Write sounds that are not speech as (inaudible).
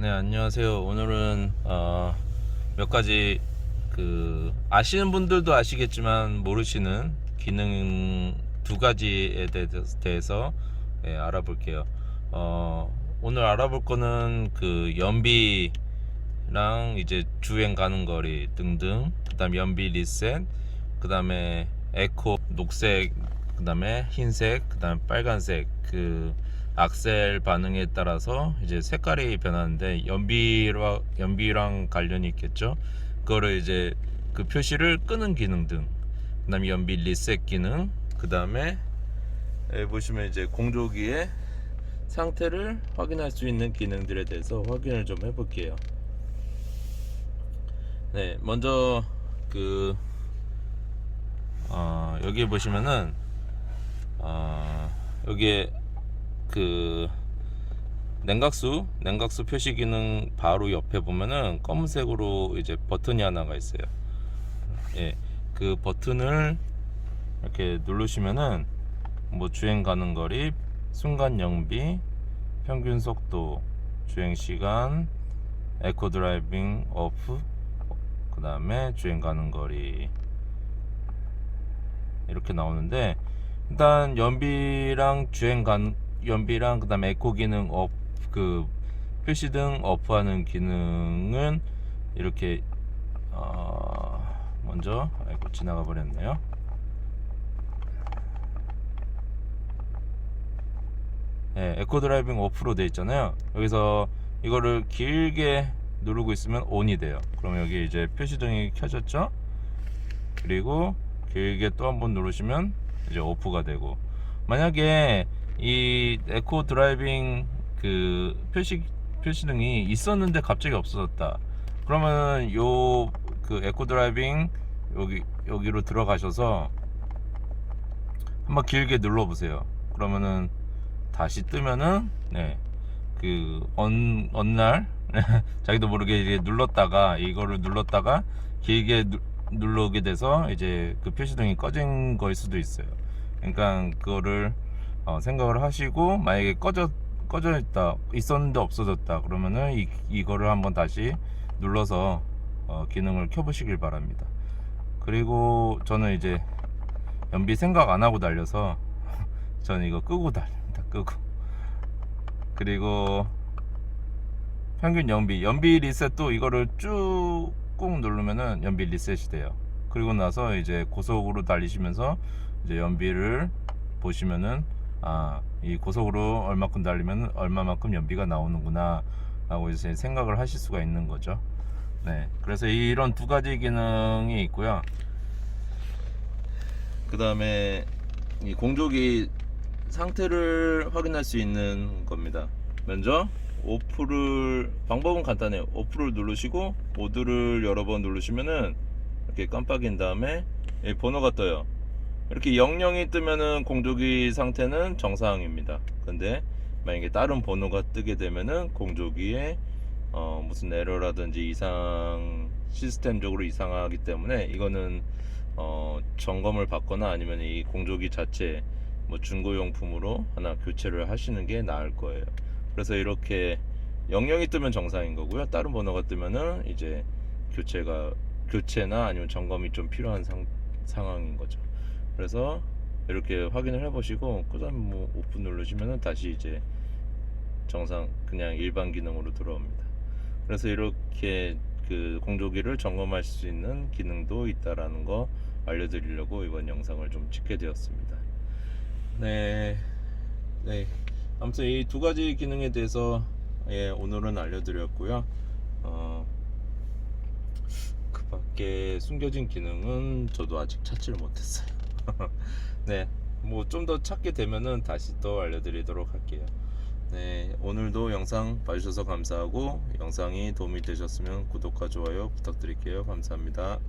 네 안녕하세요. 오늘은 어, 몇 가지 그 아시는 분들도 아시겠지만 모르시는 기능 두 가지에 대- 대해서 예, 알아볼게요. 어, 오늘 알아볼 거는 그 연비랑 이제 주행 가는 거리 등등, 그 다음 연비 리셋, 그 다음에 에코 녹색, 그 다음에 흰색, 그 다음 빨간색 그 악셀 반응에 따라서 이제 색깔이 변하는데 연비랑 연비랑 관련이 있겠죠. 그거를 이제 그 표시를 끄는 기능 등, 그다음에 연비 리셋 기능, 그다음에 예, 보시면 이제 공조기의 상태를 확인할 수 있는 기능들에 대해서 확인을 좀 해볼게요. 네, 먼저 그 어, 여기 보시면은 어, 여기에 그 냉각수 냉각수 표시 기능 바로 옆에 보면은 검은색으로 이제 버튼이 하나가 있어요. 예, 그 버튼을 이렇게 누르시면은 뭐 주행 가는 거리, 순간 영비, 평균 속도, 주행 시간, 에코 드라이빙 오프, 그 다음에 주행 가는 거리 이렇게 나오는데 일단 연비랑 주행 간 연비랑 그다음에 에코 기능 업 그 표시 등 어프하는 기능은 이렇게 어 먼저 아이고 지나가 버렸네요. 네, 에코 드라이빙 오프로 돼 있잖아요. 여기서 이거를 길게 누르고 있으면 ON이 돼요. 그럼 여기 이제 표시등이 켜졌죠? 그리고 길게 또 한 번 누르시면 이제 오프가 되고 만약에 이 에코 드라이빙 그 표시 표시등이 있었는데 갑자기 없어졌다. 그러면 요 그 에코 드라이빙 여기 여기로 들어가셔서 한번 길게 눌러 보세요. 그러면은 다시 뜨면은 네그 언날 (laughs) 자기도 모르게 이제 눌렀다가 이거를 눌렀다가 길게 누, 누르게 돼서 이제 그 표시등이 꺼진 거일 수도 있어요. 그러니까 그거를 어, 생각을 하시고 만약에 꺼져 꺼져 있다 있었는데 없어졌다 그러면은 이, 이거를 한번 다시 눌러서 어, 기능을 켜보시길 바랍니다. 그리고 저는 이제 연비 생각 안 하고 달려서 (laughs) 저는 이거 끄고 달립니다. 끄고 그리고 평균 연비 연비 리셋도 이거를 쭉 꾹 누르면은 연비 리셋이 돼요. 그리고 나서 이제 고속으로 달리시면서 이제 연비를 보시면은 아 이 고속으로 얼마큼 달리면 얼마만큼 연비가 나오는구나 라고 이제 생각을 하실 수가 있는 거죠. 네, 그래서 이런 두 가지 기능이 있고요. 그 다음에 이 공조기 상태를 확인할 수 있는 겁니다. 먼저 오프를 방법은 간단해요. 오프를 누르시고 모드를 여러 번 누르시면은 이렇게 깜빡인 다음에 이 번호가 떠요. 이렇게 00이 뜨면은 공조기 상태는 정상입니다. 근데 만약에 다른 번호가 뜨게 되면은 공조기에 어 무슨 에러라든지 이상 시스템적으로 이상하기 때문에 이거는 어 점검을 받거나 아니면 이 공조기 자체 뭐 중고용품으로 하나 교체를 하시는 게 나을 거예요. 그래서 이렇게 00이 뜨면 정상인 거고요. 다른 번호가 뜨면은 이제 교체가 교체나 아니면 점검이 좀 필요한 상, 상황인 거죠. 그래서 이렇게 확인을 해보시고 그다음 뭐 오픈 누르시면은 다시 이제 정상 그냥 일반 기능으로 들어옵니다. 그래서 이렇게 그 공조기를 점검할 수 있는 기능도 있다라는 거 알려드리려고 이번 영상을 좀 찍게 되었습니다. 네, 네. 아무튼 이 두 가지 기능에 대해서 예, 오늘은 알려드렸고요. 어, 그 밖에 숨겨진 기능은 저도 아직 찾지를 못했어요. (laughs) 네, 뭐 좀 더 찾게 되면은 다시 또 알려드리도록 할게요. 네, 오늘도 영상 봐주셔서 감사하고 영상이 도움이 되셨으면 구독과 좋아요 부탁드릴게요. 감사합니다.